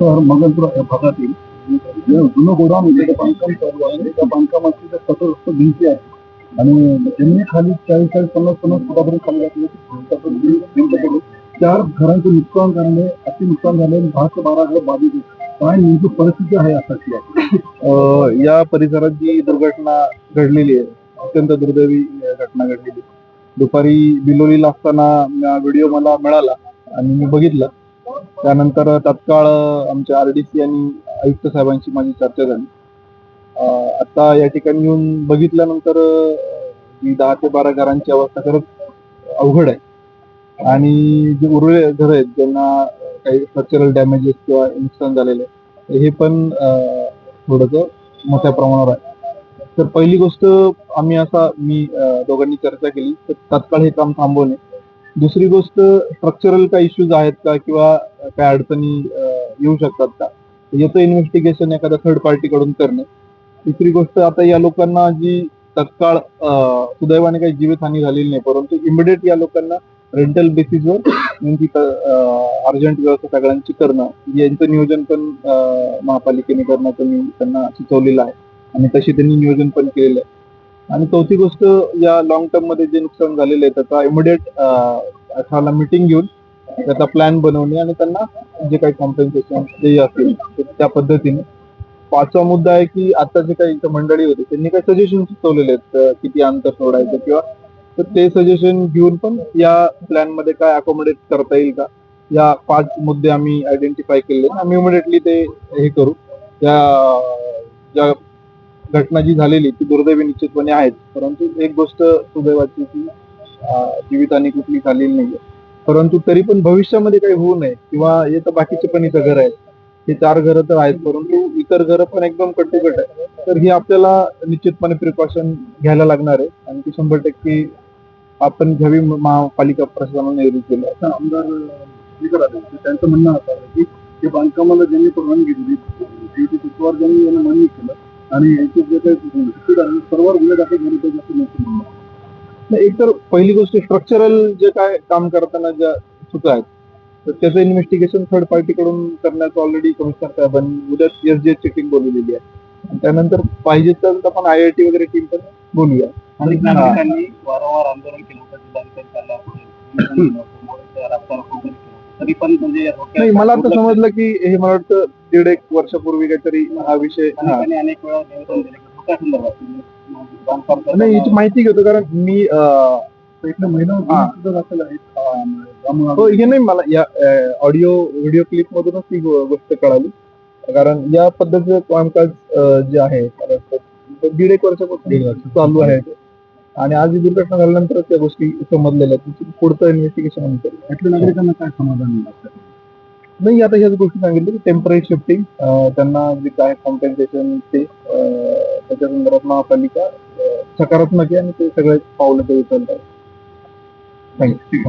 शहर मगनपूर या भागातील जुनं गोदाम आहे बांधकाम चालू आहे. त्या बांधकामाची त्या सतत भिंती आहे आणि जमिनी खाली चाळीस चाळीस पन्नास पन्नास फुटापर्यंत खाली घातली चार घरांचं नुकसान झाले अति नुकसान झाले दहा ते बारा घर बाधित काय नेमकी परिस्थिती आहे आताची या परिसरात जी दुर्घटना घडलेली आहे अत्यंत दुर्दैवी घटना घडलेली दुपारी बिलोलीला असताना व्हिडिओ मला मिळाला आणि मी बघितलं. त्यानंतर तत्काळ आमच्या आर डी सी आणि आयुक्त साहेबांची माझी चर्चा झाली. आता या ठिकाणी येऊन बघितल्यानंतर ही दहा ते बारा घरांची अवस्था खरंच अवघड आहे. आणि जे उरलेले घर आहेत ज्यांना काही स्ट्रक्चरल डॅमेजेस किंवा नुकसान झालेलं आहे हे पण थोडस मोठ्या प्रमाणावर आहे. तर पहिली गोष्ट आम्ही असा मी दोघांनी चर्चा केली तर तात्काळ हे काम थांबवणे दुसरी गोष्ट स्ट्रक्चरल काही इश्यूज आहेत का? किंवा काय अडचणी येऊ शकतात का? याचं इन्व्हेस्टिगेशन एखाद्या थर्ड पार्टी कडून करणे. तिसरी गोष्ट आता या लोकांना जी तत्काळ सुदैवाने काही जीवितहानी झालेली नाही परंतु इमिडिएट या लोकांना रेंटल बेसिसवर नेमकी अर्जंट व्यवस्था सगळ्यांची करणं यांचं नियोजन पण महापालिकेने करण्याचं मी त्यांना सुचवलेलं आहे. आणि तशी त्यांनी नियोजन पण केलेलं आहे. आणि चौथी गोष्ट या लॉंग टर्ममध्ये जे नुकसान झालेलं आहे त्याचा इमिडिएट अठराला मिटिंग घेऊन त्याचा प्लॅन बनवणे आणि त्यांना जे काही कॉम्पेन्सेशन जे असतील त्या पद्धतीने. पाचवा मुद्दा आहे की आता जे काही मंडळी होते त्यांनी काही सजेशन सुचवलेले आहेत किती अंतर सोडायचं किंवा तर ते सजेशन घेऊन पण या प्लॅनमध्ये काय अकोमोडेट करता येईल का? या पाच मुद्दे आम्ही आयडेंटिफाय केले आम्ही इमिडिएटली ते हे करू. या ज्या घटना जी झालेली ती दुर्दैवी निश्चितपणे आहेत. परंतु एक गोष्ट सुदैवाची की अं, जीवितहानी कुठली झालेली नाहीये. परंतु तरी पण भविष्यामध्ये काही होऊ नये. किंवा हे तर बाकीचे पण इथं घर आहेत हे चार घरं तर आहेत परंतु इतर घरं पण एकदम कट आहे तर ही आपल्याला निश्चितपणे प्रिकॉशन घ्यायला लागणार आहे. आणि ती शंभर टक्के आपण घ्यावी महापालिका प्रशासनाने निर्णय आता आमदार त्यांचं म्हणणं असं आहे की ते बांधकामाला ज्यांनी परवानगी दिली ड्युटी ज्यांनी यांना मान्य केलं आणि यांचे जे काही सर्व गुन्हे दाखल झाले पाहिजे एक तर पहिली गोष्ट स्ट्रक्चरल जे काय काम करताना ज्या चुका आहेत तर त्याचं इन्व्हेस्टिगेशन थर्ड पार्टी कडून करण्याचं ऑलरेडी कमिशनर साहेबांनी उद्या एस जी चेकिंग बोलवलेली आहे. त्यानंतर पाहिजे तर आपण आय आय टी वगैरे टीम पण बोलूया. आणि नागरिकांनी वारंवार आंदोलन केलं होतं जिल्हाधिकारी. तरी पण म्हणजे नाही मला आता समजलं की हे मला वाटतं दीड एक वर्षापूर्वी काहीतरी हा विषय अनेक वेळा निवेदन दिले. नाही याची माहिती घेतो कारण मी हा. नाही मला या ऑडिओ व्हिडिओ क्लिप मधूनच गो- गोष्ट कळाली. कारण या पद्धतीचं कामकाज जे आहे ते दीड एक वर्षापासून चालू आहे आणि आज ही दुर्घटना झाल्यानंतर त्या गोष्टी समजलेल्या पुढचं इन्व्हेस्टिगेशन आम्ही करू. इथल्या नागरिकांना काय समाधान नाही आता ह्याच गोष्टी सांगितलं की टेंपररी शिफ्टिंग त्यांना जे काय कॉम्पेन्सेशन ते त्याच्या संदर्भात महापालिका सकारात्मक आहे आणि ते सगळे पावलं ते उचलतात. थँक्यू